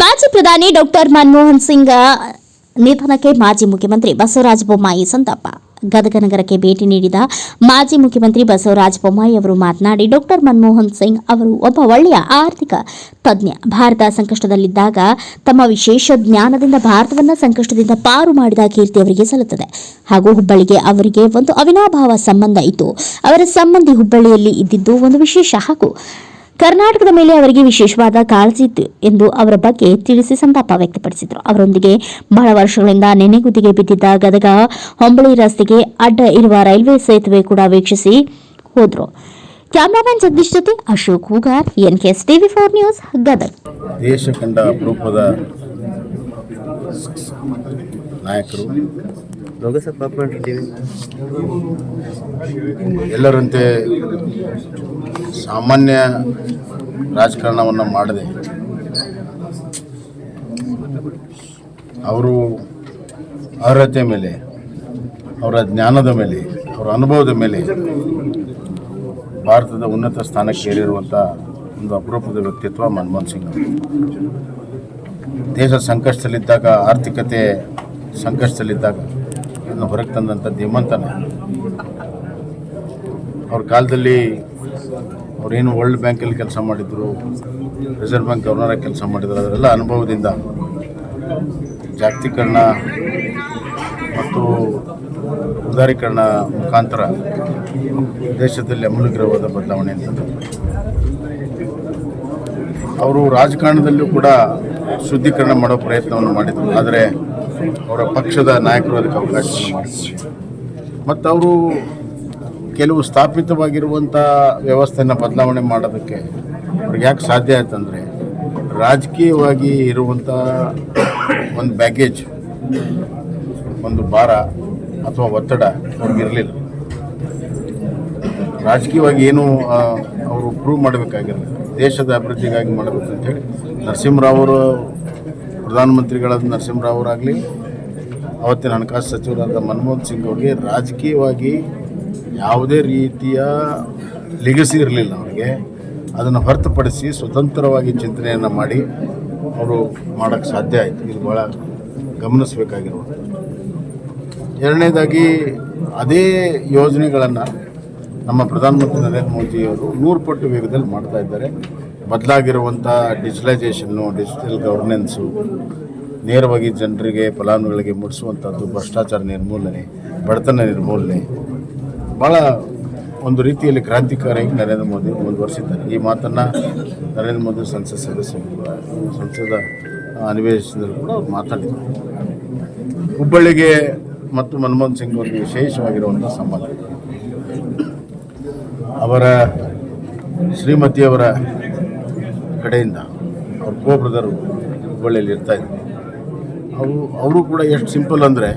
ಮಾಜಿ ಪ್ರಧಾನಿ ಡಾಕ್ಟರ್ ಮನಮೋಹನ್ ಸಿಂಗ್ ನಿಧನಕ್ಕೆ ಮಾಜಿ ಮುಖ್ಯಮಂತ್ರಿ ಬಸವರಾಜ ಬೊಮ್ಮಾಯಿ ಸಂತಾಪ. ಗದಗ ನಗರಕ್ಕೆ ಭೇಟಿ ನೀಡಿದ ಮಾಜಿ ಮುಖ್ಯಮಂತ್ರಿ ಬಸವರಾಜ ಬೊಮ್ಮಾಯಿ ಅವರು ಮಾತನಾಡಿ, ಡಾಕ್ಟರ್ ಮನಮೋಹನ್ ಸಿಂಗ್ ಅವರು ಒಬ್ಬ ಒಳ್ಳೆಯ ಆರ್ಥಿಕ ತಜ್ಞ. ಭಾರತ ಸಂಕಷ್ಟದಲ್ಲಿದ್ದಾಗ ತಮ್ಮ ವಿಶೇಷ ಜ್ಞಾನದಿಂದ ಭಾರತವನ್ನು ಸಂಕಷ್ಟದಿಂದ ಪಾರು ಮಾಡಿದ ಕೀರ್ತಿ ಅವರಿಗೆ ಸಲ್ಲುತ್ತದೆ. ಹಾಗೂ ಹುಬ್ಬಳ್ಳಿಗೆ ಅವರಿಗೆ ಒಂದು ಅವಿನಾಭಾವ ಸಂಬಂಧ ಇತ್ತು. ಅವರ ಸಂಬಂಧಿ ಹುಬ್ಬಳ್ಳಿಯಲ್ಲಿ ಇದ್ದಿದ್ದು ಒಂದು ವಿಶೇಷ ಹಾಗೂ ಕರ್ನಾಟಕದ ಮೇಲೆ ಅವರಿಗೆ ವಿಶೇಷವಾದ ಕಾಳಜಿ ಇತ್ತು ಎಂದು ಅವರ ಬಗ್ಗೆ ತಿಳಿಸಿ ಸಂತಾಪ ವ್ಯಕ್ತಪಡಿಸಿದರು. ಅವರೊಂದಿಗೆ ಬಹಳ ವರ್ಷಗಳಿಂದ ನೆನೆಗುದಿಗೆ ಬಿದ್ದಿದ್ದ ಗದಗ ಹೊಂಬಳಿ ರಸ್ತೆಗೆ ಅಡ್ಡ ಇರುವ ರೈಲ್ವೆ ಸೇತುವೆ ಕೂಡ ವೀಕ್ಷಿಸಿ ಹೋದರು. ಕ್ಯಾಮರಾಮನ್ ಜಗದೀಶ್ ಜೊತೆ Ashok Hoogar, N K S TV four news, Gadag. ದೇಶ ಕಂಡ ಅಪರೂಪದ ನಾಯಕರು ಎಲ್ಲರಂತೆ ಸಾಮಾನ್ಯ ರಾಜಕಾರಣವನ್ನು ಮಾಡದೆ ಅವರು ಅರ್ಹತೆ ಮೇಲೆ, ಅವರ ಜ್ಞಾನದ ಮೇಲೆ, ಅವರ ಅನುಭವದ ಮೇಲೆ ಭಾರತದ ಉನ್ನತ ಸ್ಥಾನಕ್ಕೆ ಏರಿರುವಂಥ ಒಂದು ಅಪರೂಪದ ವ್ಯಕ್ತಿತ್ವ ಮನಮೋಹನ್ ಸಿಂಗ್ ದೇಶ ಸಂಕಷ್ಟದಲ್ಲಿದ್ದಾಗ, ಆರ್ಥಿಕತೆ ಸಂಕಷ್ಟದಲ್ಲಿದ್ದಾಗ ಇದನ್ನು ಹೊರಗೆ ತಂದಂಥ ಧೀಮಂತನೇ ಅವ್ರ ಕಾಲದಲ್ಲಿ ಅವರೇನು ವರ್ಲ್ಡ್ ಬ್ಯಾಂಕಲ್ಲಿ ಕೆಲಸ ಮಾಡಿದ್ರು, ರಿಸರ್ವ್ ಬ್ಯಾಂಕ್ ಗವರ್ನರಾಗಿ ಕೆಲಸ ಮಾಡಿದ್ರು ಅದರೆಲ್ಲ ಅನುಭವದಿಂದ ಜಾಗತೀಕರಣ ಮತ್ತು ಉದಾರೀಕರಣ ಮುಖಾಂತರ ದೇಶದಲ್ಲಿ ಅಮೂಲಗ್ರವಾದ ಬದಲಾವಣೆ ಅಂತ. ಅವರು ರಾಜಕಾರಣದಲ್ಲೂ ಕೂಡ ಶುದ್ಧೀಕರಣ ಮಾಡೋ ಪ್ರಯತ್ನವನ್ನು ಮಾಡಿದರು. ಆದರೆ ಅವರ ಪಕ್ಷದ ನಾಯಕರು ಅದಕ್ಕೆ ಅವಕಾಶ ಮತ್ತು ಅವರು ಕೆಲವು ಸ್ಥಾಪಿತವಾಗಿರುವಂಥ ವ್ಯವಸ್ಥೆಯನ್ನು ಬದಲಾವಣೆ ಮಾಡೋದಕ್ಕೆ ಅವ್ರಿಗೆ ಯಾಕೆ ಸಾಧ್ಯ ಆಯ್ತಂದರೆ ರಾಜಕೀಯವಾಗಿ ಇರುವಂಥ ಒಂದು ಬ್ಯಾಗೇಜ್ ಒಂದು ಭಾರ ಅಥವಾ ಒತ್ತಡ ಅವ್ರಿಗಿರಲಿಲ್ಲ ರಾಜಕೀಯವಾಗಿ ಏನು ಅವರು ಪ್ರೂವ್ ಮಾಡಬೇಕಾಗಿರಲಿಲ್ಲ ದೇಶದ ಅಭಿವೃದ್ಧಿಗಾಗಿ ಮಾಡಬೇಕು ಅಂತೇಳಿ ನರಸಿಂಹರಾವ್ ಅವರು ಪ್ರಧಾನಮಂತ್ರಿಗಳಾದ ನರಸಿಂಹರಾವ್ ಅವರಾಗಲಿ ಅವತ್ತಿನ ಹಣಕಾಸು ಸಚಿವರಾದ ಮನಮೋಹನ್ ಸಿಂಗ್ ಅವರಿಗೆ ರಾಜಕೀಯವಾಗಿ ಯಾವುದೇ ರೀತಿಯ ಲಿಗಸಿ ಇರಲಿಲ್ಲ ಅವರಿಗೆ. ಅದನ್ನು ಹೊರತುಪಡಿಸಿ ಸ್ವತಂತ್ರವಾಗಿ ಚಿಂತನೆಯನ್ನು ಮಾಡಿ ಅವರು ಮಾಡೋಕ್ಕೆ ಸಾಧ್ಯ ಆಯಿತು. ಇದು ಭಾಳ ಗಮನಿಸಬೇಕಾಗಿರುವಂಥದ್ದು. ಎರಡನೇದಾಗಿ ಅದೇ ಯೋಜನೆಗಳನ್ನು ನಮ್ಮ ಪ್ರಧಾನಮಂತ್ರಿ ನರೇಂದ್ರ ಮೋದಿಯವರು ನೂರು ಪಟ್ಟು ವೇಗದಲ್ಲಿ ಮಾಡ್ತಾ ಇದ್ದಾರೆ. ಬದಲಾಗಿರುವಂಥ ಡಿಜಿಟಲೈಸೇಷನ್ನು ಡಿಜಿಟಲ್ ಗವರ್ನೆನ್ಸು ನೇರವಾಗಿ ಜನರಿಗೆ ಫಲಾನುಭವಿಗಳಿಗೆ ಮುಟ್ಟಿಸುವಂಥದ್ದು ಭ್ರಷ್ಟಾಚಾರ ನಿರ್ಮೂಲನೆ, ಬಡತನ ನಿರ್ಮೂಲನೆ ಭಾಳ ಒಂದು ರೀತಿಯಲ್ಲಿ ಕ್ರಾಂತಿಕಾರಿಯಾಗಿ ನರೇಂದ್ರ ಮೋದಿ ಮುಂದುವರಿಸಿದ್ದಾರೆ. ಈ ಮಾತನ್ನು ನರೇಂದ್ರ ಮೋದಿ ಸಂಸತ್ ಸದಸ್ಯರು ಸಂಸದ ಅನಿವೇಶನದಲ್ಲಿ ಕೂಡ ಅವ್ರು ಮಾತಾಡಿದ್ದಾರೆ ಹುಬ್ಬಳ್ಳಿಗೆ ಮತ್ತು ಮನಮೋಹನ್ ಸಿಂಗ್ ಅವರಿಗೆ ವಿಶೇಷವಾಗಿರುವಂಥ ಸಂಬಂಧ. ಅವರ ಶ್ರೀಮತಿಯವರ ಕಡೆಯಿಂದ ಅವ್ರ ಕೋ ಬ್ರದರು ಹುಬ್ಬಳ್ಳಿಯಲ್ಲಿ ಇರ್ತಾಯಿದ್ರು ಅವರು ಅವರು ಕೂಡ ಎಷ್ಟು ಸಿಂಪಲ್ ಅಂದರೆ